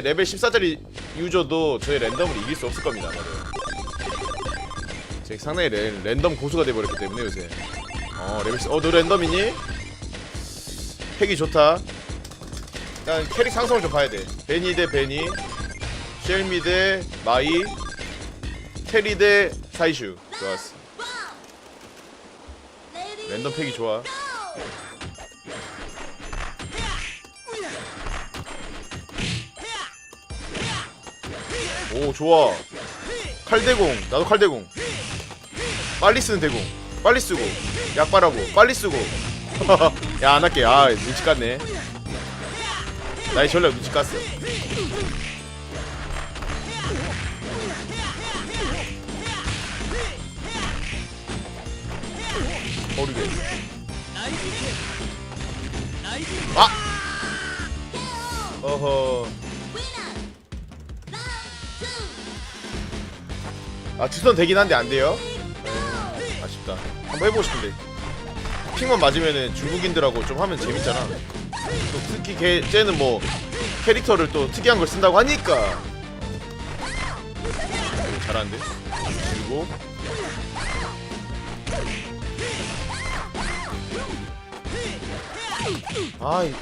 레벨 14짜리 유저도 저희 랜덤을 이길 수 없을 겁니다 아마도. 제 상당히 랜, 랜덤 고수가 돼버렸기 때문에 요새. 어 레벨 14 어너 랜덤이니? 팩이 좋다. 일단 캐릭 상성을 좀 봐야 돼. 베니 대 베니 쉘미 대 마이 테리 대 사이슈. 좋았어. 랜덤 팩이 좋아 오 좋아. 칼대공. 나도 칼대공. 빨리 쓰는 대공. 빨리 쓰고. 약발하고. 빨리 쓰고. 야 안 할게. 아 눈치 깠네. 나의 전략 눈치 깠어. 어리게. 아! 어허 아 주선 되긴 한데 안 돼요? 에, 아쉽다. 한번 해보고 싶은데. 핑만 맞으면은 중국인들하고 좀 하면 재밌잖아. 또 특히 걔 쟤는 뭐 캐릭터를 또 특이한 걸 쓴다고 하니까. 오, 잘하는데? 그리고 아이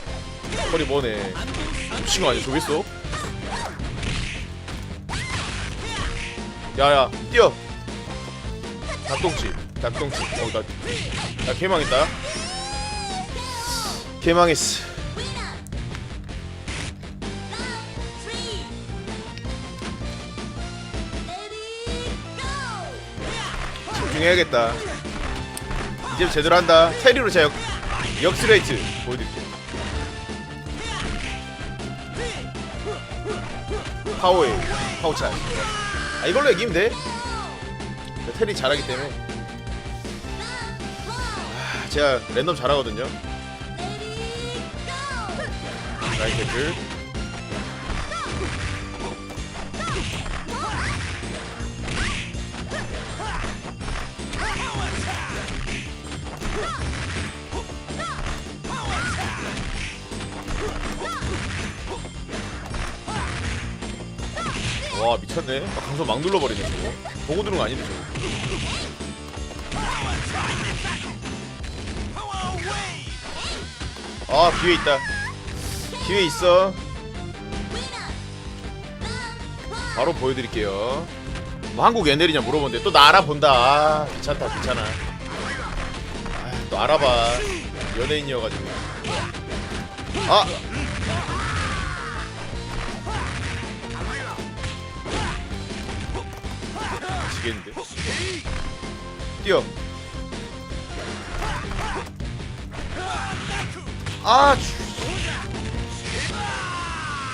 허리 뭐네. 미친 거 아니야? 저겠어? 야야 뛰어. 닭똥치 닭똥치. 어나 나 개망했다. 개망했어. 집중해야겠다. 이제 제대로 한다. 테리로 제가 역, 역스레이트 보여드릴게요. 파워에 파워차 아 이걸로 이기면 돼. 테리 잘하기 때문에. 아, 제가 랜덤 잘하거든요. 라이트 와 미쳤네. 아, 강소 막 눌러버리네 저거. 보고 들은 거 아닌데 저거. 아 기회 있다. 기회 있어. 바로 보여드릴게요. 뭐 한국 애들이냐 물어보는데 또 나 알아본다. 아, 괜찮다 괜찮아. 아, 또 알아봐. 연예인이어가지고. 아 지겠는데. 뛰어. 아 주...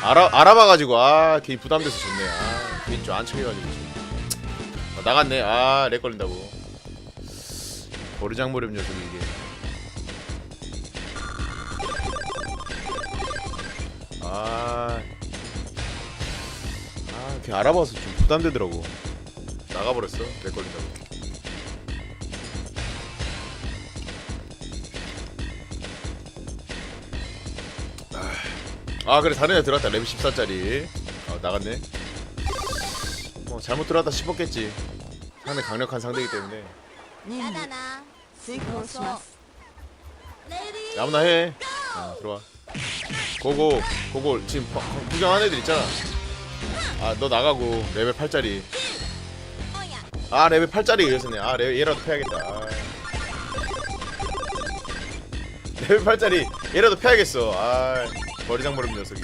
알아 알아봐가지고 아 괜히 부담돼서 좋네. 아 괜히 좀 안척해가지고 아, 나갔네. 아렉 걸린다고. 버르장머리 녀석이 이게. 아, 아, 걔 알아봐서 좀 부담되더라고. 나가버렸어. 렉 걸린다고. 아, 그래 다른 애 들어왔다. 레벨 14짜리. 어, 나갔네. 뭐 잘못 들어왔다 싶었겠지. 상대 강력한 상대이기 때문에 任務遂行します。 아무나 해. 어, 들어와. 고고, 고고. 지금 바- 구경하는 애들 있잖아. 아, 너 나가고 레벨 8짜리. 아, 레벨 8짜리 이랬었네. 아, 레벨 얘라도 패야겠다. 아. 레벨 8짜리 얘라도 패야겠어. 아, 머리장 모름 녀석이.